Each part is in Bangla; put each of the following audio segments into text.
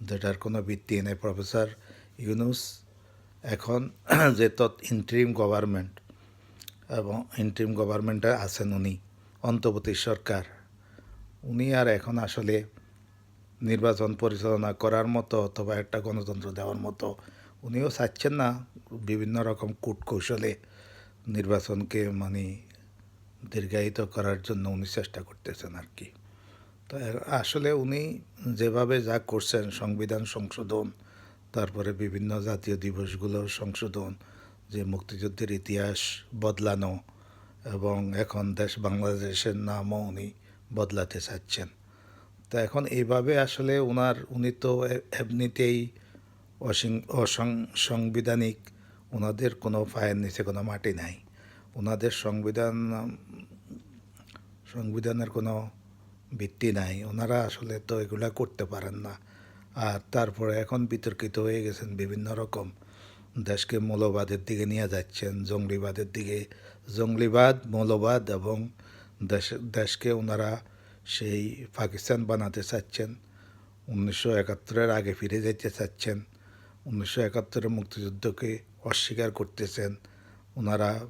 যেটার কোনো ভিত্তি নেই, প্রফেসর ইউনুস। এখন যে তৎ ইন্ট্রিম গভর্নমেন্ট এবং ইন্ট্রিম গভর্নমেন্টে আছেন উনি, অন্তর্বর্তী সরকার, উনি আর এখন আসলে নির্বাচন পরিচালনা করার মতো অথবা একটা গণতন্ত্র দেওয়ার মতো উনিও চাচ্ছেন না বিভিন্ন রকম কূটকৌশলে নির্বাচনকে মানে দীর্ঘায়িত করার জন্য উনি চেষ্টা করতেছেন আর কি। তো আসলে উনি যেভাবে যা করছেন, সংবিধান সংশোধন, তারপরে বিভিন্ন জাতীয় দিবসগুলো সংশোধন, যে মুক্তিযুদ্ধের ইতিহাস বদলানো এবং এখন দেশ বাংলাদেশের নামও উনি বদলাতে চাচ্ছেন। তা এখন এইভাবে আসলে ওনার উনি তো এমনিতেই অসিং- অসাংবিধানিক ওনাদের কোনো পায়ের নিচে কোনো মাটি নাই। ওনাদের সংবিধান, সংবিধানের কোনো ভিত্তি নাই। ওনারা আসলে তো এগুলা করতে পারেন না। আর তারপরে এখন বিতর্কিত হয়ে গেছেন বিভিন্ন রকম। দেশকে মৌলবাদের দিকে নিয়ে যাচ্ছেন, জঙ্গলিবাদের দিকে। জঙ্গলিবাদ, মৌলবাদ এবং দেশ, দেশকে ওনারা সেই পাকিস্তান বানাতে চাচ্ছেন। উনিশশো একাত্তরের আগে ফিরে যেতে চাচ্ছেন। উনিশশো একাত্তরের মুক্তিযুদ্ধকে অস্বীকার করতেছেন। ওনারা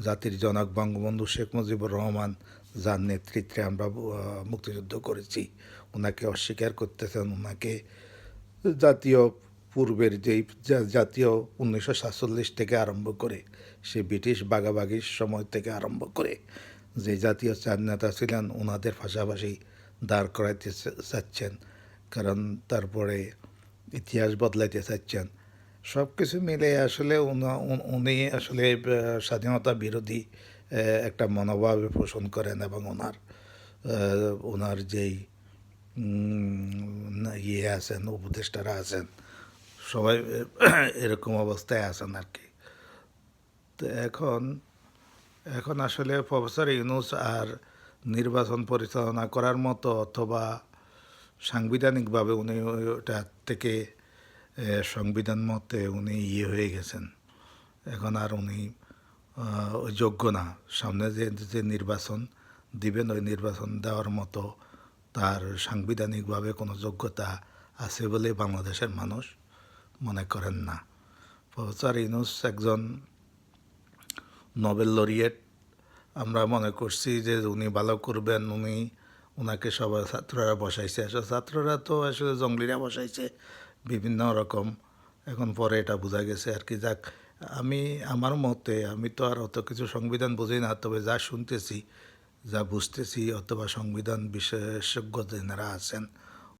জাতির জনক বঙ্গবন্ধু শেখ মুজিবুর রহমান যার নেতৃত্বে আমরা মুক্তিযুদ্ধ করেছি। ওনাকে অস্বীকার করতেছেন ওনাকে জাতীয় পূর্বের যেই জাতীয় উনিশশো সাতচল্লিশ থেকে আরম্ভ করে, সে ব্রিটিশ বাগাবাগির সময় থেকে আরম্ভ করে, যে জাতীয় চার নেতা ছিলেন ওনাদের পাশাপাশি দাঁড় করাইতে চাচ্ছেন, কারণ তারপরে ইতিহাস বদলাইতে চাচ্ছেন। সব কিছু মিলে আসলে উনা- আসলে স্বাধীনতা বিরোধী একটা মনোভাব পোষণ করেন এবং ওনার ওনার যেই ইয়ে আছেন, উপদেষ্টারা আছেন, সবাই এরকম অবস্থায় আছেন আর কি। তো এখন এখন আসলে প্রফেসর ইউনুস আর নির্বাচন পরিচালনা করার মতো অথবা সাংবিধানিকভাবে উনি ওটা থেকে সংবিধান মতে উনি ইয়ে হয়ে গেছেন। এখন আর উনি যোগ্য না সামনে যে যে নির্বাচন দিবেন, ওই নির্বাচন দেওয়ার মতো তার সাংবিধানিকভাবে কোনো যোগ্যতা আছে বলে বাংলাদেশের মানুষ মনে করেন না। প্রফেসর ইউনুস একজন নোবেল লরিয়েট। আমরা মনে করছি যে উনি ভালো করবেন, উনি ওনাকে সবার ছাত্ররা বসাইছে। আসলে ছাত্ররা তো আসলে জঙ্গলিরা বসাইছে বিভিন্ন রকম। এখন পরে এটা বোঝা গেছে আর কি। যাক, আমি, আমার মতে আমি তো আর অত কিছু সংবিধান বুঝি না, তবে যা শুনতেছি, যা বুঝতেছি, অথবা সংবিধান বিশেষজ্ঞ যারা আছেন